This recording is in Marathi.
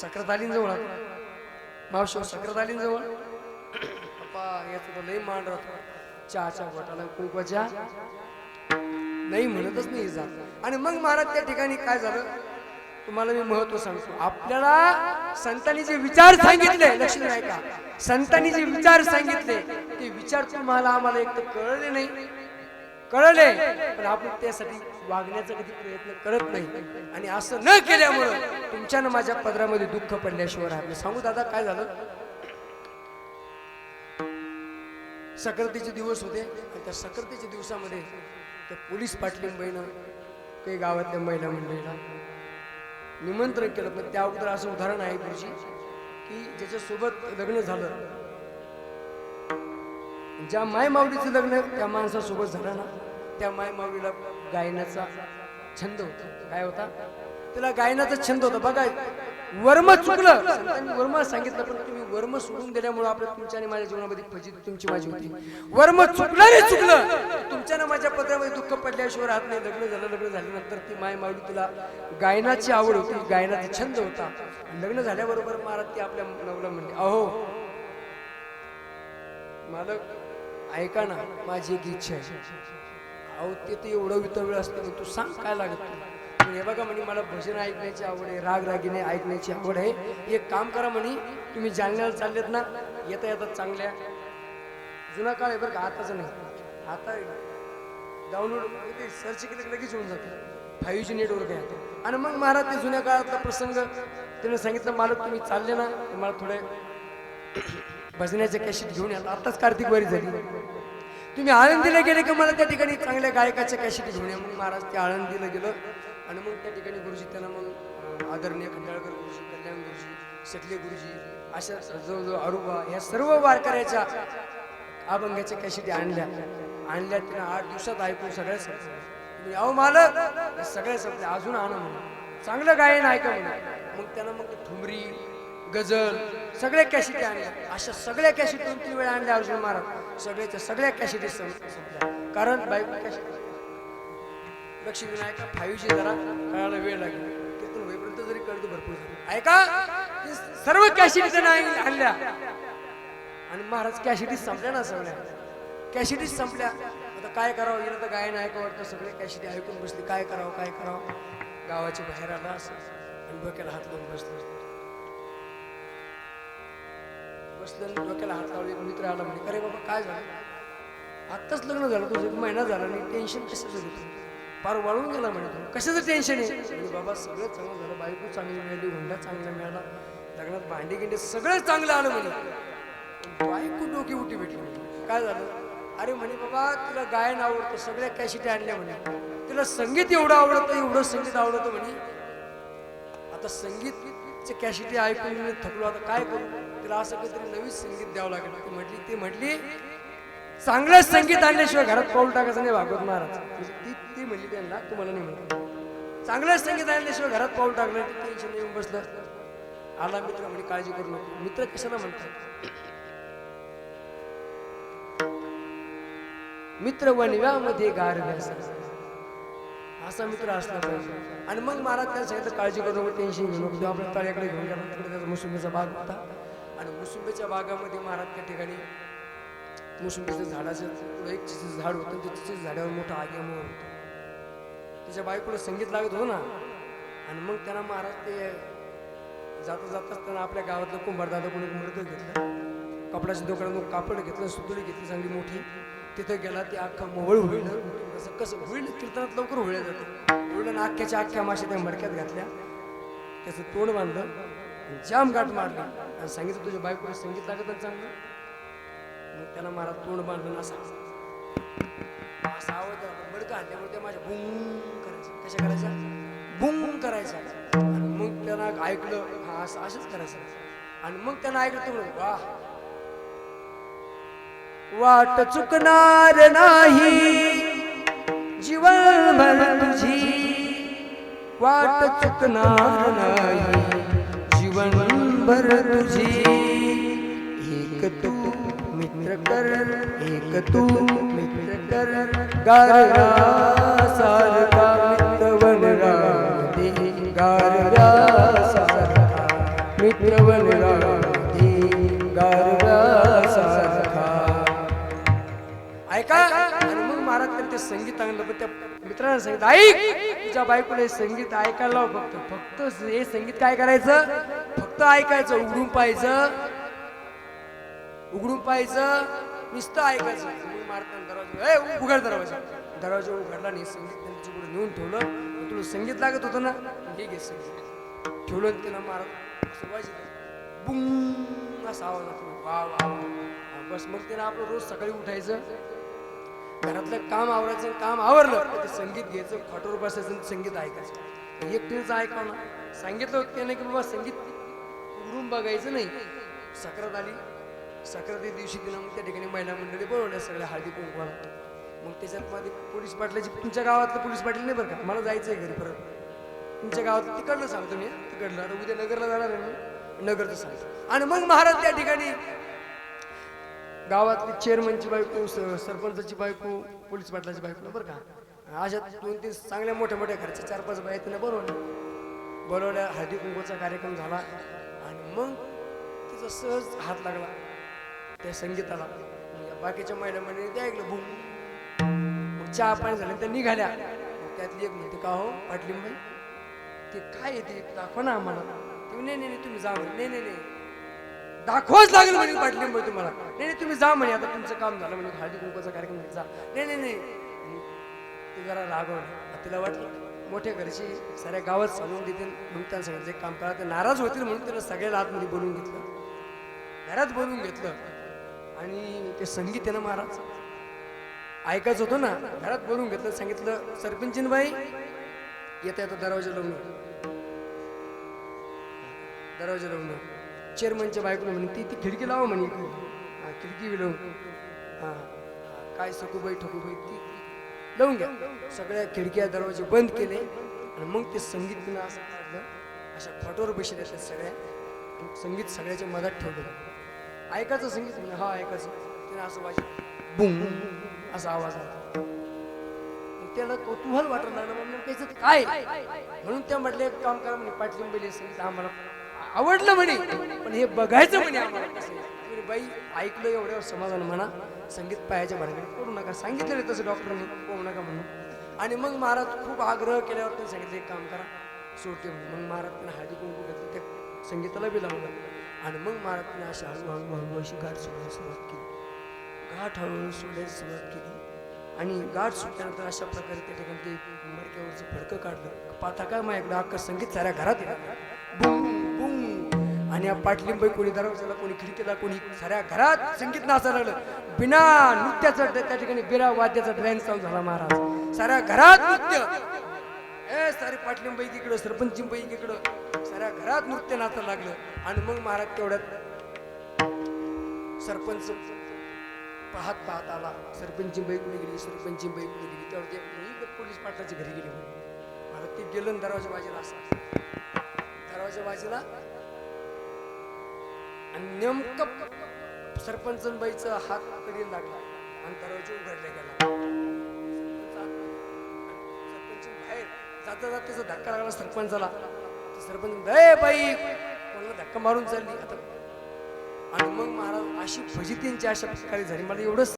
सक्रात आली जवळ मावशी आली जवळ पप्पा लई मान राहतो. चहाच्या बोटाला कुंकवाच्या नाही म्हणतच नाही जात आणि मग महाराज त्या ठिकाणी काय झालं? तुम्हाला मी महत्त्व सांगतो. आपल्याला संतांनी जे विचार सांगितले लक्ष नाही का संतांनी जे विचार सांगितले ते विचार तुम्हाला आम्हाला एक तर कळले नाही. कळले पण आपण त्यासाठी वागण्याचा कधी प्रयत्न करत नाही. आणि असं न केल्यामुळं तुमच्यानं माझ्या पदरामध्ये दुःख पडल्याशिवाय राहत सांगू दादा काय झालं? सक्रातीचे दिवस होते आणि त्या सक्रातीच्या दिवसामध्ये त्या पोलीस पाटलिंबाईनं काही गावातल्या महिला मंडळीला निमंत्रण केलं. पण त्या अगोदर असं उदाहरण आहे गुरुजी की ज्याच्यासोबत लग्न झालं. ज्या माय माऊलीचं लग्न त्या माणसासोबत झालं ना त्या माय माऊलीला गायनाचा छंद होता. काय होता? तिला गायनाचा छंद होता. बघा वर्म चुकलं. वर्म सांगितलं पण तुम्ही वर्म सोडून दिल्यामुळे आपल्या तुमच्या आणि माझ्या जीवनामध्ये फजित तुमची माझी होती. वर्म चुकलं चुकलं. तुमच्या ना माझ्या पत्रामध्ये दुःख पडल्याशिवाय राहत नाही. लग्न झालं लग्न झाल्यानंतर ती माय मावली तुला गायनाची आवड होती गायनाचा छंद होता. लग्न झाल्याबरोबर महाराज ती आपल्या नवला म्हणले अहो मालक ऐका ना माझी एक इच्छा आहे. अहो ते तर एवढं वितळवेळ असतं मग तू सांग काय लागत. पण हे बघा म्हणे मला भजन ऐकण्याची आवड आहे राग रागिने ऐकण्याची आवड आहे. एक काम करा म्हणे तुम्ही जालन्याला चाललेत ना येता येतात चांगल्या. जुना काळ आहे बरं का आताच नाही. आता डाउनलोड सर्च म्हणजे केलं लगेच होऊन जाते. फाईव्ह जी नेटवर्क आहे आणि मग महाराज ते जुन्या काळातला प्रसंग त्याने सांगितलं मालक तुम्ही चालले ना मला थोडे भजनाचे कॅशेट घेऊन या. आताच कार्तिक वारी झाली. तुम्ही आळंदीला गेले की? मला त्या ठिकाणी चांगल्या गायकाच्या कॅशिटी घेऊन या मग महाराज ते आळंदीला गेलं. आणि मग त्या ठिकाणी गुरुजी त्यांना मग आदरणीय खंडाळकर गुरुजी कल्याण गुरुजी सटले गुरुजी अशा जवळजवळ अरुबा ह्या सर्व वारकऱ्याच्या अभंगाच्या कॅशिटी आणल्या. आणल्या त्यांना आठ दिवसात ऐकून सगळ्या संपल्या. तुम्ही अहो मालक सगळ्या सगळे संपले अजून आणा म्हणून. चांगलं गायन ऐका म्हणून. मग त्यानं मग ठुमरी गझल सगळ्या कॅशिटी आणल्या अशा सगळ्या कॅशिटी दोन तीन वेळा आणल्या अर्जुन महाराज. सगळ्याच्या सगळ्या कॅशिटी संपल्या. कारण बायको कॅशिटी लक्ष्मी विनायका फाईव्ह जी जरा कळायला वेळ लागेल. कीर्तन होईपर्यंत जरी कळतं भरपूर झालं. ऐका सर्व कॅशिटी त्यानं आणल्या. आणि महाराज कॅशिटीच संपल्या ना सगळ्या. कॅशिटीच संपल्या. आता काय करावं? गेलं तर गायन ऐकावं वाटतं. सगळे कॅशिटी ऐकून बसली. काय करावं? काय करावं? गावाच्या बाहेर आला असं. आणि डोक्याला हात लावून बसलं. बसलं डोक्याला हात लावले एक मित्र आला म्हणे अरे बाबा काय झालं? आत्ताच लग्न झालं तुझं एक महिना झाला आणि टेन्शन कशाचं घेतो फार वाळून गेला म्हणे तू. कशाचं टेन्शन आहे? बाबा सगळं चांगलं झालं बायको चांगली मिळाली हुंडा चांगला मिळाला लग्नात भांडी गिंडे सगळं चांगलं आलं म्हणे. बायको डोकी उठी भेटली म्हणे. काय झालं? अरे म्हणे बाबा तिला गायन आवडतं सगळ्या कॅशिटी आणल्या म्हणे. तिला संगीत एवढं आवडतं एवढं संगीत आवडतं म्हणे. आता संगीतचे कॅशिटी ऐकून थकलो आता काय करू? तिला असं काहीतरी नवीन संगीत द्यावं लागेल. ती म्हटली ती म्हटली चांगलं संगीत आणल्याशिवाय घरात पाऊल टाकायचं नाही भागवत महाराज. म्हणजे ती ती म्हणली त्यांना तुम्हाला नाही म्हणत चांगलं संगीत आणल्याशिवाय घरात पाऊल टाकलं टेन्शन येऊन बसलं. आला मित्र म्हणजे काळजी करू नको. मित्र कशाला म्हणतात? मित्र वनव्यामध्ये गार असा मित्र असला पाहिजे. आणि मग महाराज त्याला सांगितलं काळजी करू नको टेन्शन घेऊ नको. आपल्या तळ्याकडे घेऊन गेला. तिकडे त्याचा मुसुंबीचा भाग होता. आणि मुसुंबीच्या बागामध्ये महाराज त्या ठिकाणी मुसुंबीच्या झाडाचं एक चिचेचं झाड होतं ते चिचेच्या झाडावर मोठा आग्यामोर होतं. त्याच्या बायकोला संगीत लागत हो ना. आणि मग त्यांना महाराज ते जाता जाताच त्यांना आपल्या गावातलं कुंभारदादा कोणी मृत घेतलं. कपड्याच्या दुकानातून कापड घेतलं सुतळी घेतली चांगली मोठी. तिथं गेला ते अख्खा मोवळ होईल. कसं कसं होईल? कीर्तनात लवकर होळ्या जातं होईल अख्ख्याच्या अख्ख्या माशा त्या मडक्यात घातल्या. त्याचं तोंड बांधलं जाम गाठ मारली. आणि सांगितलं तुझ्या बायकोला संगीत लागत ना चांगलं. मग त्याला मारा तोंड बांधून ना असा आवाज आला. बडकं आणल्यामुळे त्या माझ्या बुंग करायचं. कशा करायच्या? बुंग करायचा आणि मग त्यांना ऐकलं. हा असं असंच करायचं. आणि मग त्यांना ऐकलं तर म्हणे, वा वाट चुकणार नाही. जीवनभर तुझी वाट चुकणार नाही. जीवन जीवनभर तुझी। एक तू मित्र कर एक तू मित्र कर। गारगा सारखा मित्र बनरा दे गारगा सारखा मित्र बनला गारव्यासारखा ऐका आणि मग महाराज त्यांनी ते संगीत आणलं पण त्या मित्रांना सांगितलं ऐक तुझ्या बायकोला हे संगीत ऐकायला फक्त फक्त हे संगीत काय करायचं? फक्त ऐकायचं उघडून पाहायचं. उघडून पाहायचं नुसतं ऐकायचं. मग दरवाजा उघड दरवाजा. दरवाजा उघडला नाही संगीत त्यांच्या पुढे नेऊन ठेवलं. तुला संगीत लागत होतं ना हे घे संगीत. ठेवलं आणि मारत बुंग असा आवाज होतो वा वा बस मग त्यानं आपलं रोज सकाळी उठायचं. घरातलं काम आवरायचं काम आवरलं ते संगीत घ्यायचं फाटोर बसायचं संगीत ऐकायचं. एकटीचं ऐकावं ना. सांगितलं होतं त्याने की बाबा संगीत उरून बघायचं नाही. सक्रात आली. सक्राती दिवशी तिला मग त्या ठिकाणी महिला मंडळी बोलवल्या सगळ्या हळदी कुंकवाला मग त्याच्यात मध्ये पोलीस पाटलाची तुमच्या गावातलं पोलीस पाटील नाही बरं का? मला जायचं आहे घरी परत. तुमच्या गावात तिकडलं सांगतो मी तिकडलं आता उद्या नगरला जाणार आहे मी नगरचं सांगतो. आणि मग महाराज त्या ठिकाणी गावातली चेअरमनची बायको सरपंचची सरपंचाची बायको पोलीस पाटलाची बायको बरं का? अशा दोन तीन चांगल्या मोठ्या मोठ्या घरच्या चार पाच बाया तिने बोलवल्या बोलवल्या हळदी कुंकूचा कार्यक्रम झाला. मग तिचा सहज हात लागला. त्या संगीताला. बाकीच्या महिला मंडळी ते ऐकलं भूम. मग चहा पाणी झालं त्या निघाल्या. मग त्यातली एक म्हणते का हो पाटलीबाई ते काय येते दाखवा ना आम्हाला. तुम्ही नाही नाही नाही, तुम्ही जा म्हणे. नाही नाही नाही. दाखवाच लागेल म्हणे पाटलिंबाई तुम्हाला. नाही नाही तुम्ही जा म्हणे आता तुमचं काम झालं म्हणे हळदी कुंकूचा कार्यक्रम जा. नाही नाही नाही. ते जरा रागवलं. तिला वाटलं मोठ्या घरची साऱ्या गावात सांगून देतील म्हणून त्यांना सगळ्यांचे काम करा ते नाराज होतील म्हणून त्यानं सगळ्याला आतमध्ये बोलून घेतलं. घरात बोलून घेतलं. आणि ते संगीत आहे ना महाराज? ऐकायचं होतं ना घरात बोलून घेतलं सांगितलं सरपंचीन बाई येता येतो दरवाजा लावून दरवाजा लावून चेअरमनच्या बायकोला म्हणे ती ती खिडकी लावा म्हणे इकडे. हा, खिडकी बी लावून. हा काय सकूबाई ठकूबाई ती लावून घ्या. सगळ्या खिडक्या दरवाजे बंद केले आणि मग ते संगीत तिनं असं काढलं अशा खोटवर बसले असतात सगळ्या. संगीत सगळ्याच्या मधात ठेवलं. ऐकायचं संगीत म्हणजे, हा ऐकायचं त्याने असं वाजलं. बुम असा आवाज आला. त्याला कौतूहल वाटायला लागलं. म्हणून त्याचं काय? म्हणून त्या म्हटलं एक काम करा म्हणे पाटलिंब संगीत आम्हाला आवडलं म्हणे. पण हे बघायचं म्हणे आम्हाला म्हणे, बाई ऐकलं एवढ्या समाधान म्हणा. संगीत पायाच्या भानगडीत करू नका. सांगितलं तसं डॉक्टरने पोहू नका म्हणून. आणि मग महाराज खूप आग्रह केल्यावर त्यांनी सांगितलं एक काम करा. सोडते म्हणून. मग महाराज त्यांना हळदी कुंकू घेतलं. त्या संगीताला बी लावलं आणि मग महाराज त्यांनी अशी हळूहळू हळूहळू अशी गाठ सोडायला सुरुवात केली. गाठ हळूहळू सोडायला सुरुवात केली. आणि गाठ सुटल्यानंतर अशा प्रकारे त्या ठिकाणी ते मडक्यावरचं फडकं काढलं. पाहता काय माझ्याकडे अख्खं संगीत साऱ्या घरात येणार आणि या पाटलिंबाई कोणी दरवाजाला कोणी खिडकीला कोणी साऱ्या घरात संगीत नाचायला लागलं. बिना नृत्याचं त्या ठिकाणी बिना वाद्याचा ड्रॅन चालू झाला महाराज. साऱ्या घरात नृत्य. ए सारे पाटलिंबाई इकडं सरपंचीबाई इकडं साऱ्या घरात नृत्य नाचायला लागलं. आणि मग महाराज तेवढ्यात सरपंच पाहत पाहत आला. सरपंची बाई कुठे गेली सरपंची बाई कुठे गेली त्यावर ते पोलीस पाटलाच्या घरी गेले. महाराज मला ते गेलं दरवाजा बाजूला असा. दरवाजा वाजेला आणि नेमकं सरपंच बाईचा हात कधी लागला आणि दरवाजा उघडला गेला. सरपंच बाहेर जाता जाता त्याचा धक्का लागला सरपंचाला. सरपंच ए बाई कोणाला धक्का मारून चालली आता? आणि मग महाराज अशी फजितींची अशा प्रकारे झाली. मला एवढंच